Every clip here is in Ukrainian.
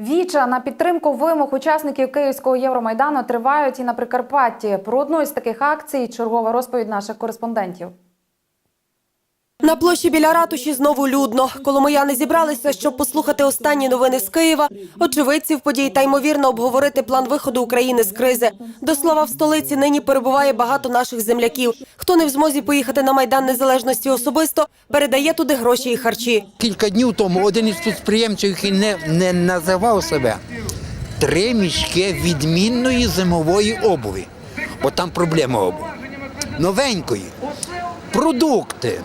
Віча на підтримку вимог учасників Київського Євромайдану тривають і на Прикарпатті. Про одну із таких акцій чергова розповідь наших кореспондентів. На площі біля ратуші знову людно. Коломияни зібралися, щоб послухати останні новини з Києва, очевидців подій та ймовірно обговорити план виходу України з кризи. До слова, в столиці нині перебуває багато наших земляків. Хто не в змозі поїхати на майдан незалежності особисто, передає туди гроші і харчі. Кілька днів тому один із підприємців, який не, не називав себе, три мішки відмінної зимової обуви. Бо там проблема обуви. Новенької. Продукти,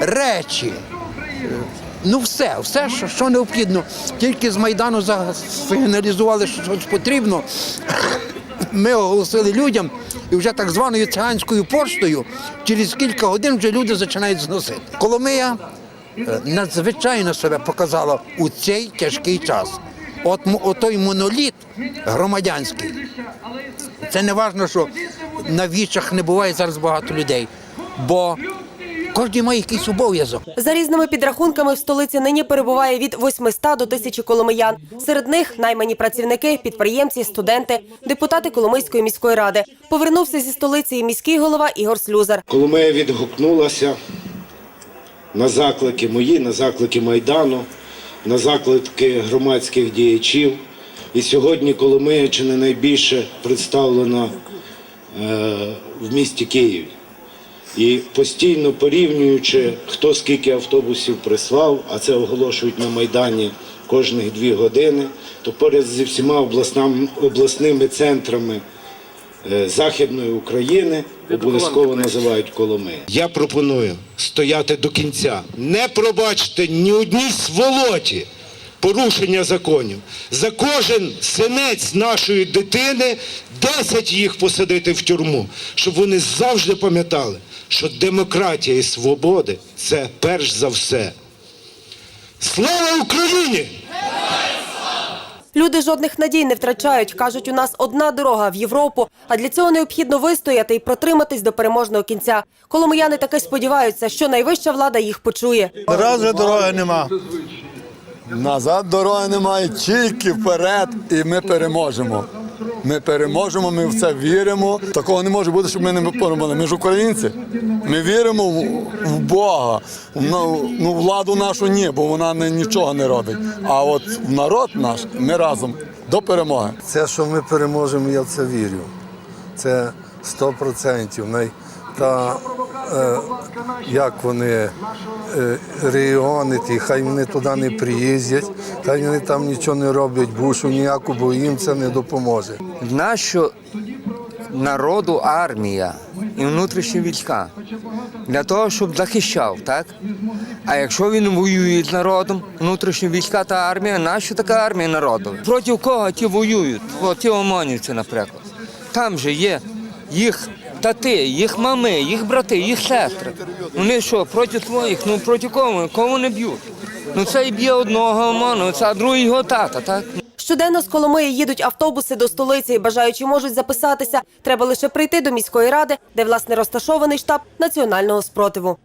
речі. Ну, все, все, що, що необхідно. Тільки з Майдану засигналізували, що щось потрібно. Ми оголосили людям, і вже так званою циганською поштою через кілька годин вже люди починають зносити. Коломия е, надзвичайно себе показала у цей тяжкий час. От отой моноліт громадянський. Це не важливо, що на вічах не буває зараз багато людей, бо кожен має якийсь обов'язок. За різними підрахунками в столиці нині перебуває від 800 до 1000 коломиян. Серед них наймані працівники, підприємці, студенти, депутати Коломийської міської ради. Повернувся зі столиці і міський голова Ігор Слюзар. Коломия відгукнулася на заклики мої, на заклики Майдану, на заклики громадських діячів. І сьогодні Коломия чи не найбільше представлена е, в місті Києві. І постійно порівнюючи, хто скільки автобусів прислав, а це оголошують на Майдані кожних дві години, то поряд зі всіма обласними центрами е, Західної України обов'язково називають Коломиї. Я пропоную стояти до кінця, не пробачити ні одній сволоті порушення законів. За кожен синець нашої дитини 10 їх посадити в тюрму, щоб вони завжди пам'ятали, що демократія і свободи це перш за все. Слава Україні! Люди жодних надій не втрачають. кажуть, у нас одна дорога в Європу, а для цього необхідно вистояти і протриматись до переможного кінця. Коломияни таки сподіваються, що найвища влада їх почує. Раз дороги нема. Назад дороги немає, тільки вперед, і ми переможемо. Ми переможемо, ми в це віримо. Такого не може бути, щоб ми не перемогли. Ми ж українці. Ми віримо в, Бога. Ну, владу нашу ні, бо вона нічого не робить. А от народ наш ми разом до перемоги. Це, що ми переможемо, я в це вірю. Це 100%. Най- Та як вони е, регіони, ті, хай вони туди не приїздять, хай вони там нічого не роблять, бушу ніяку, бо їм це не допоможе. нащо народу армія і внутрішні війська для того, щоб захищав, так? А якщо він воює з народом, внутрішні війська та армія, нащо така армія народу? Проти кого ті воюють? О, ті омонівці, наприклад. Там же є їх тати, їх мами, їх брати, їх сестри. Вони що, проти своїх? Ну проти кого? Кого не б'ють? Ну це і б'є одного ману, а другий його тата, так? Щоденно з Коломиї їдуть автобуси до столиці і бажаючі можуть записатися. Треба лише прийти до міської ради, де власне розташований штаб національного спротиву.